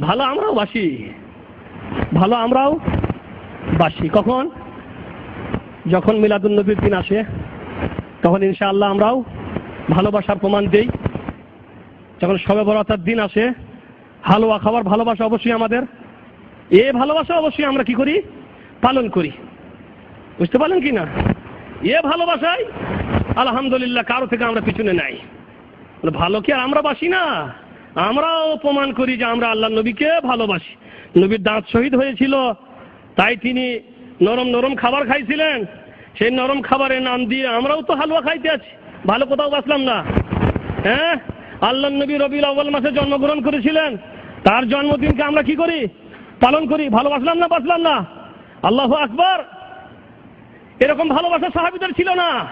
ভালো আমরাও বাসি। ভালো আমরাও বাসি। কখন? যখন মিলাদুন্নবীর দিন আসে, তখন ইনশাআল্লাহ আমরাও ভালোবাসার প্রমাণ দেই। যখন সবে বরাতার দিন আসে, হালুয়া খাবার ভালোবাসা অবশ্যই আমাদের। এ ভালোবাসা অবশ্যই আমরা কি করি? পালন করি। বুঝতে পারলেন কি না? এ ভালোবাসাই আলহামদুলিল্লাহ কারও থেকে আমরা পিছনে নাই। ভালো কি আর আমরা বাসি না? আমরাও প্রমাণ করি যে আমরা আল্লাহ নবীকে ভালোবাসি। নবীর দাঁত শহীদ হয়েছিল, তাই তিনি নরম নরম খাবার খাইছিলেন। সেই নরম খাবারের নাম দিয়ে আমরাও তো হালুয়া খাইতে আছি। ভালো কোথাও বাসলাম না। হ্যাঁ? আল্লাহ নবী রবিউল আউ্বাল মাসে জন্মগ্রহণ করেছিলেন। তার জন্মদিনকে আমরা কি করি? পালন করি? ভালোবাসলাম না বাসলাম না? আল্লাহ আকবার! এরকম ভালোবাসা সাহাবিদের ছিল না।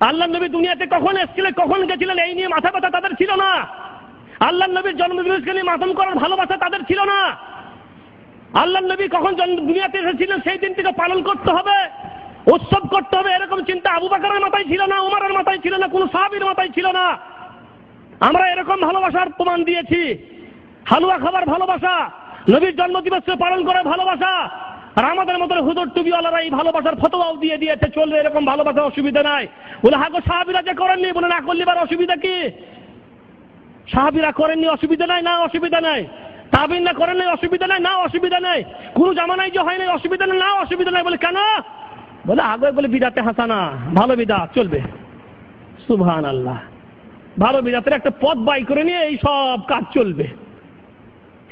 আল্লাহ নবী দুনিয়াতে কখন এসেছিলেন, কখন গেছিলেন, এই নিয়ে মাথা ব্যথা তাদের ছিল না। আল্লাহ নবীর জন্মদিবসকে নিয়ে মাতম করার ভালোবাসা তাদের ছিল না। আল্লাহ নবী কখন দুনিয়াতে এসেছিলেন, সেই দিনটিকে পালন করতে হবে, উৎসব করতে হবে, এরকম চিন্তা আবু বাকারের মাথায় ছিল না, উমারের মাথায় ছিল না, কোনো সাহাবির মাথায় ছিল না। আমরা এরকম ভালোবাসার প্রমাণ দিয়েছি। হালুয়া খাবার ভালোবাসা, নবীর জন্মদিবসকে পালন করে ভালোবাসা, আর আমাদের মতো হুদুর টুবিওয়ালারা এই ভালোবাসার ফতোয়াও দিয়ে দিয়েছে, চলবে এরকম ভালোবাসার অসুবিধা নাই। বলে, হাগো সাহাবিরা যে করেননি? বলে, না করলে অসুবিধা কি? সাহাবিরা করেননি, অসুবিধা নাই, না অসুবিধা নাই। তাবিন না করেন নাই অসুবিধা নাই, না অসুবিধা নাই। কোনো জামানাই যে হয় নাই অসুবিধা নাই, না অসুবিধা নাই। বলে, কেন? বলে আগে বলে, বিদাতে হাসানা, ভালো বিদাত, চলবে। সুবহান আল্লাহ ভালো বিদাতের একটা পথ বাই করে নিয়ে এই সব কাজ চলবে।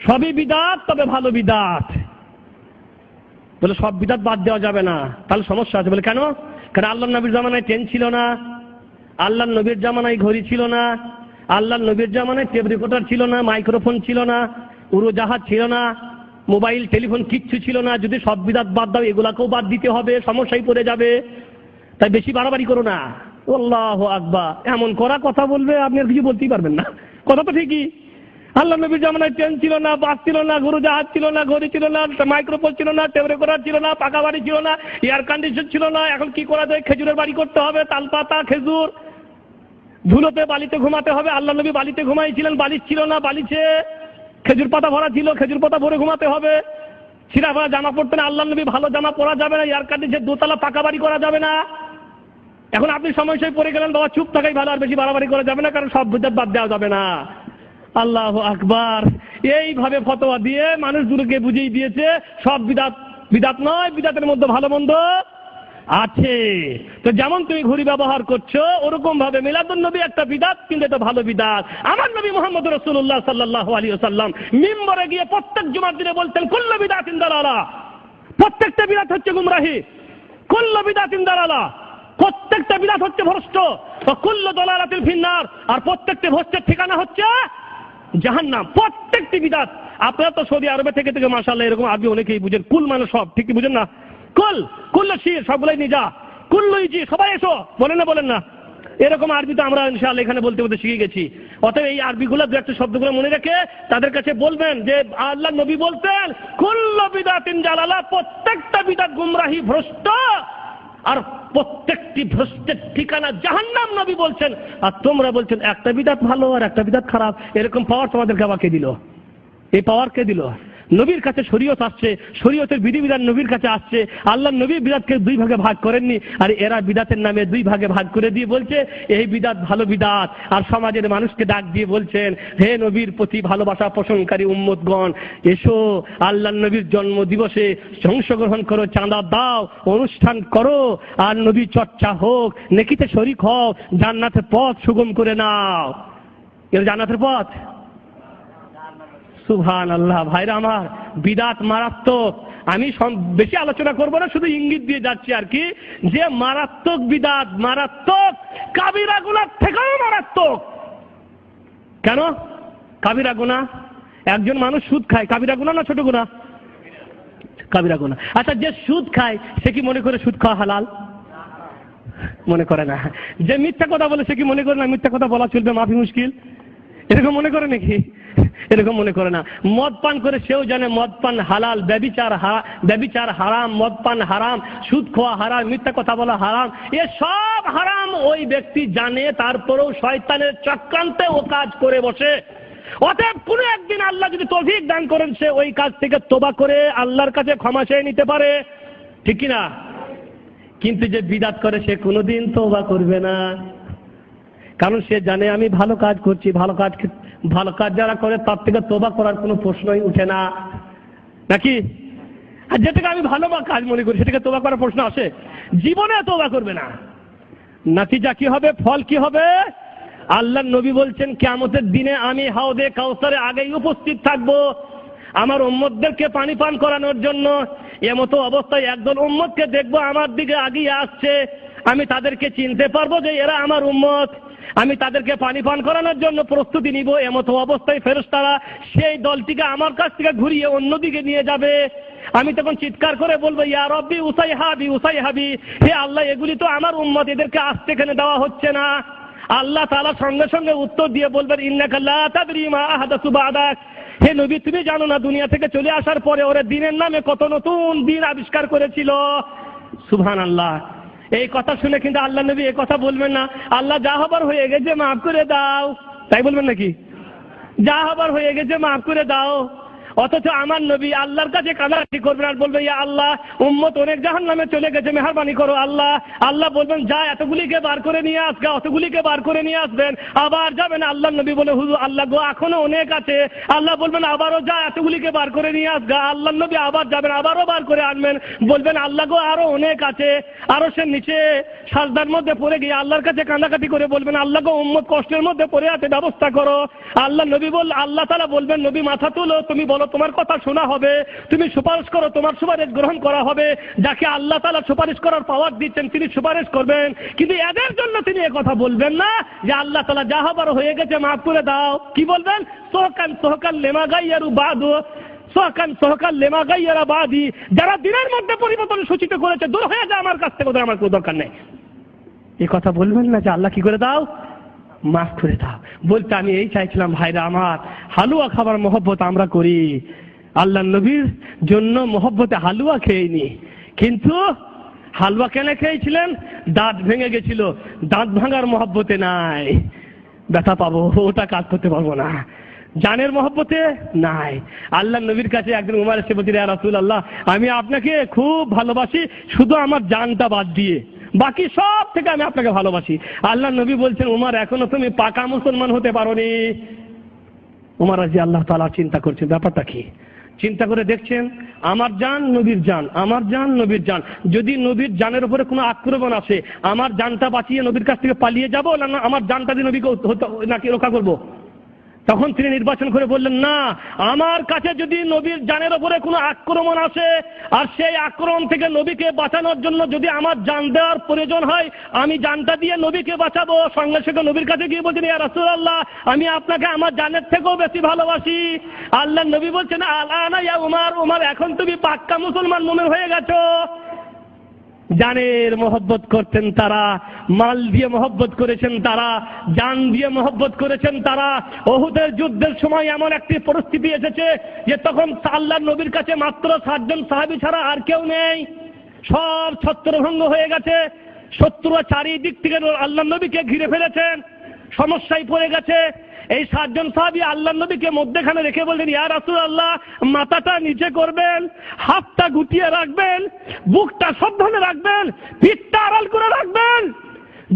সবই বিদাত, তবে ভালো বিদাত। বলে, সব বিদাত বাদ দেওয়া যাবে না। তাহলে সমস্যা আছে। বলে, কেন? কারণ আল্লাহ নবীর জামানায় ট্রেন ছিল না। আল্লাহ নবীর জামানায় ঘড়ি ছিল না। আল্লাহ নবীর জামানায় টেপ রেকর্ডার ছিল না মাইক্রোফোন ছিল না উড়োজাহাজ ছিল না মোবাইল টেলিফোন কিচ্ছু ছিল না যদি সব বিদাত বাদ দাও এগুলাকেও বাদ দিতে হবে সমস্যায় পড়ে যাবে তাই বেশি বাড়াবাড়ি করো না আল্লাহ আকবা এমন করা কথা বলবে আপনি আর কিছু বলতেই পারবেন না কথা তো ঠিকই আল্লাহ নবীর জামানায় ট্রেন ছিল না বাস ছিল না গরু জাহাজ ছিল না ঘড়ি ছিল না মাইক্রোফোন ছিল না টেপ রেকর্ডার ছিল না পাকা বাড়ি ছিল না এয়ার কন্ডিশন ছিল না এখন কি করা যায় খেজুরের বাড়ি করতে হবে তালপাতা খেজুর ধুলোতে বালিতে ঘুমাতে হবে। আল্লাহ নবী বালিতে ঘুমাইছিলেন। বালিশ ছিল না, বালিশে খেজুর পাতা ভরা ছিল। খেজুর পাতা ভরে ঘুমাতে হবে। ছিঁড়া ভরা জামা পড়তে না। আল্লাহ নবী ভালো জামা পরা যাবে না। এয়ার কন্ডিশন দোতলা পাকা বাড়ি করা যাবে না। এখন আপনি সমস্যায় পড়ে গেলেন, বাবা চুপ থাকাই ভালো। আর বেশি বাড়াবাড়ি করা যাবে না, কারণ সব বিদ্যাত বাদ দেওয়া যাবে না। আল্লাহ আকবার। এইভাবে ফতোয়া দিয়ে মানুষ দুটোকে বুঝিয়ে দিয়েছে, সব বিদাত বিদাত নয়, বিদাতের মধ্যে ভালো মন্দ আছে। তো যেমন তুমি ঘড়ি ব্যবহার করছ ওরকম ভাবে মিলাদুন নবী একটা বিদাত, কিন্তু এটা ভালো বিদাত। আমার নবী মোহাম্মদ রসুল্লাহ সাল্লাহ আলী সাল্লাম মিম্বরে গিয়ে প্রত্যেক জুমার দিনে বলতেন, কুল্ল বিদাত ইন্দালালা প্রত্যেকটা বিদাত হচ্ছে গুমরাহি। কুল্ল বিদাত ইন্দালালা প্রত্যেকটা বিদাত হচ্ছে ভ্রষ্ট। কুল্ল দলালাতিল ফিন্নার। আর প্রত্যেকটি ভ্রষ্টের ঠিকানা হচ্ছে জাহান্নাম। প্রত্যেকটি বিদাত। আপনারা তো সৌদি আরবে থেকে থেকে মাসাল্লাহ এরকম আরবি অনেকেই বুঝেন। কুল মানে সব, ঠিক কি বুঝেন না? কুল কুল্ল শির সবগুলাই নিজা কুল্লই জি, সবাই এসো। বলেন না বলেন না। এরকম আরবি তো আমরা ইনশাআল্লাহ এখানে বলতে বলতে শিখে গেছি। অতএব এই আরবিগুলো দু একটা শব্দগুলো মনে রেখে তাদের কাছে বলবেন যে, আল্লাহ নবী বলতেন কুল্ল বিদাতিন জালালা, প্রত্যেকটা বিদাত গুমরাহি ভ্রষ্ট, আর প্রত্যেকটি ভ্রষ্টের ঠিকানা জাহান্নাম নবী বলছেন। আর তোমরা বলছেন, একটা বিদাত ভালো আর একটা বিদাত খারাপ। এরকম পাওয়ার তোমাদেরকে আবার কে দিল? এই পাওয়ার কে দিল? নবীর কাছে শরীয়ত আসছে, শরীয়তের বিধিবিধান নবীর কাছে আসছে, আল্লাহ নবী বিদাতকে দুই ভাগে ভাগ করেননি। আর এরা বিদাতের নামে দুই ভাগে ভাগ করে দিয়ে বলছে, এই বিদাত ভালো বিদাত আর সমাজের মানুষকে ডাক দিয়ে বলছেন, হে নবীর প্রতি ভালোবাসা পোষণকারী উম্মতগণ, এসো, আল্লাহ নবীর জন্ম দিবসে অংশগ্রহণ করো, চাঁদা দাও, অনুষ্ঠান করো, আর নবী চর্চা হোক, নেকিতে শরিক হও, জান্নাতের পথ সুগম করে নাও। এর জান্নাতের পথ? সুভান আল্লাহ ভাইরা আমার, বিদাত মারাত্মক। আমি বেশি আলোচনা করব না, শুধু ইঙ্গিত দিয়ে যাচ্ছি আর কি, যে মারাত্মক বিদাত, মারাত্মক, কাবিরা গুনার থেকেও মারাত্মক। কেন? কাবিরা গুনা একজন মানুষ সুদ খায়, কাবিরা গুনা না ছোট গুনা কাবিরা গুনা আচ্ছা যে সুদ খায়, সে কি মনে করে সুদ খাওয়া হালাল? মনে করে না। যে মিথ্যা কথা বলে, সে কি মনে করে না মিথ্যা কথা বলা চলবে, মাফি মুশকিল? এরকম মনে করে নাকি? এরকম মনে করে না। মদ পান করে সেও জানে মদ পান হালাল, ব্যবিচার ব্যবিচার হারাম, মদ পান হারাম, সুদ খোয়া হারাম, মিথ্যা কথা বলা হারাম, এ সব হারাম। ওই ব্যক্তি জানে, তারপরেও শয়তানের চক্রান্তে ও কাজ করে বসে। অতএব কোনো একদিন আল্লাহ যদি তৌফিক দান করেন, সে ওই কাজ থেকে তোবা করে আল্লাহর কাছে ক্ষমা চেয়ে নিতে পারে। ঠিক না কিন্তু যে বিদাত করে, সে কোনোদিন তোবা করবে না। কারণ সে জানে, আমি ভালো কাজ করছি, ভালো কাজ ভালো কাজ যারা করে, তার থেকে তোবা করার কোনো প্রশ্নই উঠে না। নাকি? আর যেটাকে আমি ভালো বা কাজ মনে করি সেটাকে তোবা করার প্রশ্ন আসে। জীবনে তোবা করবে না। নাতিজা কি হবে, ফল কি হবে? আল্লাহ নবী বলছেন কেমতের দিনে আমি হাউদে কাউসারে আগেই উপস্থিত থাকব। আমার উম্মতদেরকে পানি পান করানোর জন্য। এমতো অবস্থায় একদল উম্মতকে দেখব, আমার দিকে আগিয়ে আসছে। আমি তাদেরকে চিনতে পারব যে এরা আমার উম্মত। আমি তাদেরকে পানি পান করানোর জন্য প্রস্তুতি নিব, এমতো অবস্থায় ফেরস্তারা সেই দলটিকে আমার কাছ থেকে ঘুরিয়ে অন্যদিকে নিয়ে যাবে। আমি তখন চিৎকার করে বলব, ইয়া রব্বি, উসাই হাবি উসাই হাবি। হে আল্লাহ, এগুলি তো আমার উম্মত, এদেরকে আসতে এখানে দেওয়া হচ্ছে না। আল্লাহ তালা সঙ্গে সঙ্গে উত্তর দিয়ে বলবেন, ইন্নাকা লা তাদরি মা হে নবী, তুমি জানো না, দুনিয়া থেকে চলে আসার পরে ওরা দিনের নামে কত নতুন দিন আবিষ্কার করেছিল। সুবহান আল্লাহ এই কথা শুনে কিন্তু আল্লাহ নবী এই কথা বলবেন না। আল্লাহ যা হবার হয়ে গেছে মাফ করে দাও। তাই বলবেন নাকি? যা হবার হয়ে গেছে মাফ করে দাও। অথচ আমার নবী আল্লাহর কাছে কাদাকাটি করবেন আর বলবে ইয়া আল্লাহ, উম্মত অনেক জাহান নামে চলে গেছে, মেহরবানি করো আল্লাহ। আল্লাহ বলবেন, যা, এতগুলিকে বার করে নিয়ে আসবে অতগুলিকে বার করে নিয়ে আসবেন, আবার যাবেন। আল্লাহ নবী বলে, হুজুর, আল্লাহ গো, এখনও অনেক আছে। আল্লাহ বলবেন, আবারও যা, এতগুলিকে বার করে নিয়ে আসগা। আল্লাহ নবী আবার যাবেন, আবারও বার করে আনবেন। বলবেন, আল্লাহ গো, আরও অনেক আছে। আরও সে নিচে সাজদার মধ্যে পড়ে গিয়ে আল্লাহর কাছে কান্দাকাটি করে বলবেন, আল্লাহ গো, উম্মত কষ্টের মধ্যে পড়ে আছে, ব্যবস্থা করো। আল্লাহ নবী বল, আল্লাহ তালা বলবেন, নবী, মাথা তুলো, তুমি বলো তোমার কথা শোনা হবে, তুমি সুপারিশ করো, তোমার সুপারিশ গ্রহণ করা হবে, যাকে আল্লাহ তালা সুপারিশ করার পাওয়ার দিচ্ছেন, তিনি সুপারিশ করবেন। কিন্তু এদের জন্য তিনি কথা বলবেন না, যে আল্লাহ তালা যা হবার হয়ে গেছে মাফ করে দাও। কি বলবেন? সোহকান সোহকান লেমা গাইয়ারু বাদু। সোহকান সোহকান লেমা গাইয়ারা বাদি। যারা দিনের মধ্যে পরিবর্তন সূচিত করেছে, দূর হয়ে যায় আমার কাছ থেকে আমার কোনো দরকার নেই। এই কথা বলবেন না, যে আল্লাহ কি করে দাও? মাফ করে দাও। বলতে আমি এই চাইছিলাম, ভাইরা আমার, হালুয়া খাবার মহব্বত আমরা করি। আল্লাহ নবীর জন্য মহব্বতে হালুয়া খেয়েনি কিন্তু হালুয়া কেন খেয়েছিলেন? দাঁত ভেঙে গেছিল। দাঁত ভাঙার মহব্বতে নাই। ব্যথা পাবো, ওটা কাজ করতে পারব না। জানের মহব্বতে নাই। আল্লাহ নবীর কাছে একদিন উমার এসে রাসুল আল্লাহ আমি আপনাকে খুব ভালোবাসি, শুধু আমার জানটা বাদ দিয়ে। বাকি সব থেকে আমি আপনাকে ভালোবাসি। আল্লাহ নবী বলছেন, উমার, এখনও তুমি পাকা মুসলমান হতে পারোনি। উমার রাজি আল্লাহ তালা চিন্তা করছেন, ব্যাপারটা কি? চিন্তা করে দেখছেন, আমার জান নবীর জান, আমার জান নবীর জান। যদি নবীর জানের উপরে কোনো আক্রমণ আসে, আমার জানটা বাঁচিয়ে নবীর কাছ থেকে পালিয়ে যাব না না, আমার জানটা দিয়ে নবীকে নাকি রক্ষা করব? তখন তিনি নির্বাচন করে বললেন, না, আমার কাছে যদি নবীর জানের ওপরে কোনো আক্রমণ আসে, আর সেই আক্রমণ থেকে নবীকে বাঁচানোর জন্য যদি আমার জান দেওয়ার প্রয়োজন হয়, আমি জানটা দিয়ে নবীকে বাঁচাবো। সঙ্গে সঙ্গে নবীর কাছে গিয়ে বলছেন, ইয়া রাসূলুল্লাহ, আমি আপনাকে আমার জানের থেকেও বেশি ভালোবাসি। আল্লাহ নবী বলছেন আলানা ইয়া উমার উমার, এখন তুমি পাক্কা মুসলমান মনে হয়ে গেছো। জানের মহব্বত করতেন তারা, মাল দিয়ে মোহব্বত করেছেন তারা, জান দিয়ে মহব্বত করেছেন তারা। ওহুদের যুদ্ধের সময় এমন একটি পরিস্থিতি এসেছে যে তখন আল্লাহ নবীর কাছে মাত্র সাতজন সাহাবি ছাড়া আর কেউ নেই। সব ছত্রভঙ্গ হয়ে গেছে। শত্রুরা চারিদিক থেকে আল্লাহ নবীকে ঘিরে ফেলেছেন। সমস্যায় পড়ে গেছে। এই সাতজন সাহাবি আল্লাহ নবীকে মধ্যেখানে রেখে বললেন, ইয়া রাসূল আল্লাহ মাথাটা নিচে করবেন, হাতটা গুটিয়ে রাখবেন, বুকটা সাবধানে রাখবেন, পিঠটা আড়াল করে রাখবেন।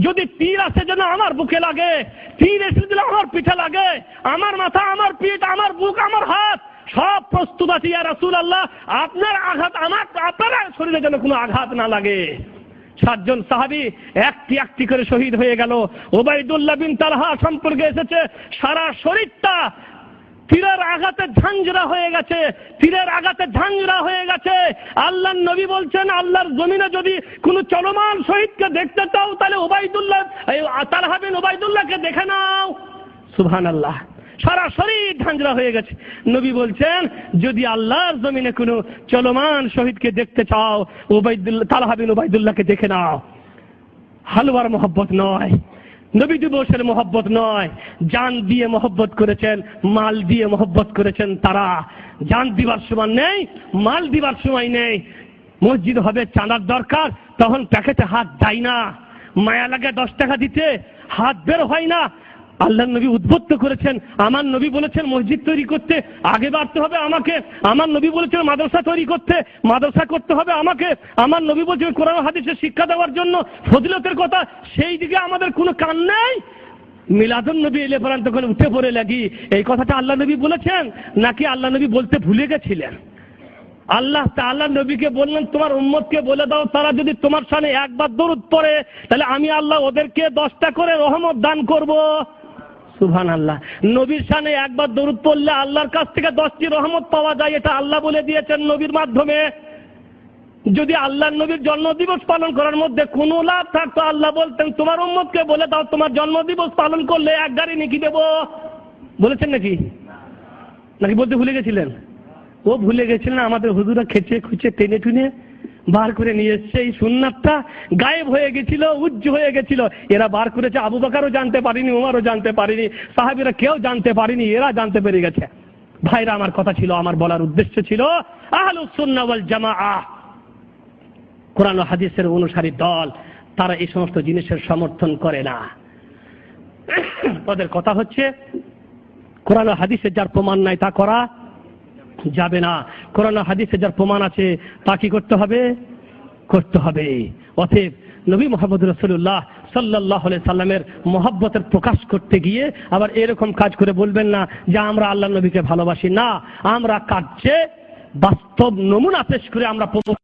যদি তীর আসে যেন আমার বুকে লাগে, তীর এসে যেন আমার পিঠে লাগে, আমার মাথা, আমার পিঠ, আমার বুক, আমার হাত, সব প্রস্তুত আছে, ইয়া রাসূল আল্লাহ আপনার আঘাত আমার, আপনার শরীরে যেন কোনো আঘাত না লাগে। সাতজন সাহাবি একটি একটি করে শহীদ হয়ে গেল। ওবাইদুল্লাহ বিন তালহা সম্পর্কে এসেছে, সারা শরীরটা তীরের আঘাতে ঝাঞ্ঝরা হয়ে গেছে, তীরের আঘাতে ঝাঞ্ঝরা হয়ে গেছে। আল্লাহর নবী বলছেন, আল্লাহর জমিনে যদি কোনো চলমান শহীদকে দেখতে চাও, তাহলে ওবাইদুল্লাহ এই তালহা বিন ওবাইদুল্লাহকে দেখে নাও। সুবহানাল্লাহ। সারা শরীর ঝাঁঝরা হয়ে গেছে। নবী বলছেন, যদি আল্লাহর জমিনে কোনো চলমান শহীদকে দেখতে চাও ওবাইদুল্লাহ তালহাবিন ওবাইদুল্লাহকে দেখে নাও। হালুয়ার মোহব্বত নয়, নবী দিবসের মোহব্বত নয়। জান দিয়ে মোহব্বত করেছেন, মাল দিয়ে মোহব্বত করেছেন তারা। জান দিবার সময় নেই, মাল দিবার সময় নেই। মসজিদ হবে চাঁদার দরকার, তখন প্যাকেটে হাত দেয় না। মায়া লাগে দশ টাকা দিতে, হাত বের হয় না। আল্লাহ নবী উদ্বুদ্ধ করেছেন, আমার নবী বলেছেন মসজিদ তৈরি করতে, আগে বাড়তে হবে আমাকে, আমার নবী বলেছেন মাদ্রাসা তৈরি করতে, মাদ্রাসা করতে হবে আমাকে, আমার নবী বলছেন কোরআন হাদিসের শিক্ষা দেওয়ার জন্য ফজিলতের কথা, সেই দিকে আমাদের কোনো কান নেই। মিলাদুন নবী এলে পরান তখন উঠে পড়ে লাগি। এই কথাটা আল্লাহ নবী বলেছেন, নাকি আল্লাহ নবী বলতে ভুলে গেছিলেন? আল্লাহ তাআলা নবীকে বললেন, তোমার উম্মতকে বলে দাও, তারা যদি তোমার সামনে একবার দরুদ পড়ে, তাহলে আমি আল্লাহ ওদেরকে দশটা করে রহমত দান করব। সুবহান আল্লাহ নবীর সামনে একবার দরুদ পড়লে আল্লাহর কাছ থেকে দশটি রহমত পাওয়া যায়, এটা আল্লাহ বলে দিয়েছেন নবীর মাধ্যমে। যদি আল্লাহ নবীর জন্মদিবস পালন করার মধ্যে কোনো লাভ থাকতো, আল্লাহ বলতেন, তোমার উম্মতকে বলে দাও, তোমার জন্মদিবস পালন করলে এক গাড়ি নাকি দেবো। বলেছেন নাকি? নাকি বলতে ভুলে গেছিলেন? ও ভুলে গেছিলেন আমাদের হুজুরা খেচে খুচে টেনে টুনে বার করে নিয়ে এসছে এই সুন্নাতটা। গায়েব হয়ে গেছিল, উজ্জ হয়ে গেছিল। এরা বার করেছে, আবু বাকারও জানতে পারিনি, উমারও জানতে পারিনি, সাহাবিরা কেউ জানতে পারিনি, এরা জানতে পেরে গেছে। ভাইরা, আমার কথা ছিল, আমার বলার উদ্দেশ্য ছিল, আহলুস সুন্নাহ ওয়াল জামাআহ কোরআন হাদিসের অনুসারী দল, তারা এই সমস্ত জিনিসের সমর্থন করে না। তাদের কথা হচ্ছে, কোরআন হাদিসের যার প্রমাণ নাই তা করা যাবে না। কোরআন হাদিসে যার প্রমাণ আছে, তা কি করতে হবে? করতে হবে। অতএব নবী মোহাম্মদ রসুল্লাহ সাল্লাহ সাল্লামের মহাব্বতের প্রকাশ করতে গিয়ে আবার এরকম কাজ করে বলবেন না যে, আমরা আল্লাহ নবীকে ভালোবাসি। না, আমরা কার্যে বাস্তব নমুনা পেশ করে আমরা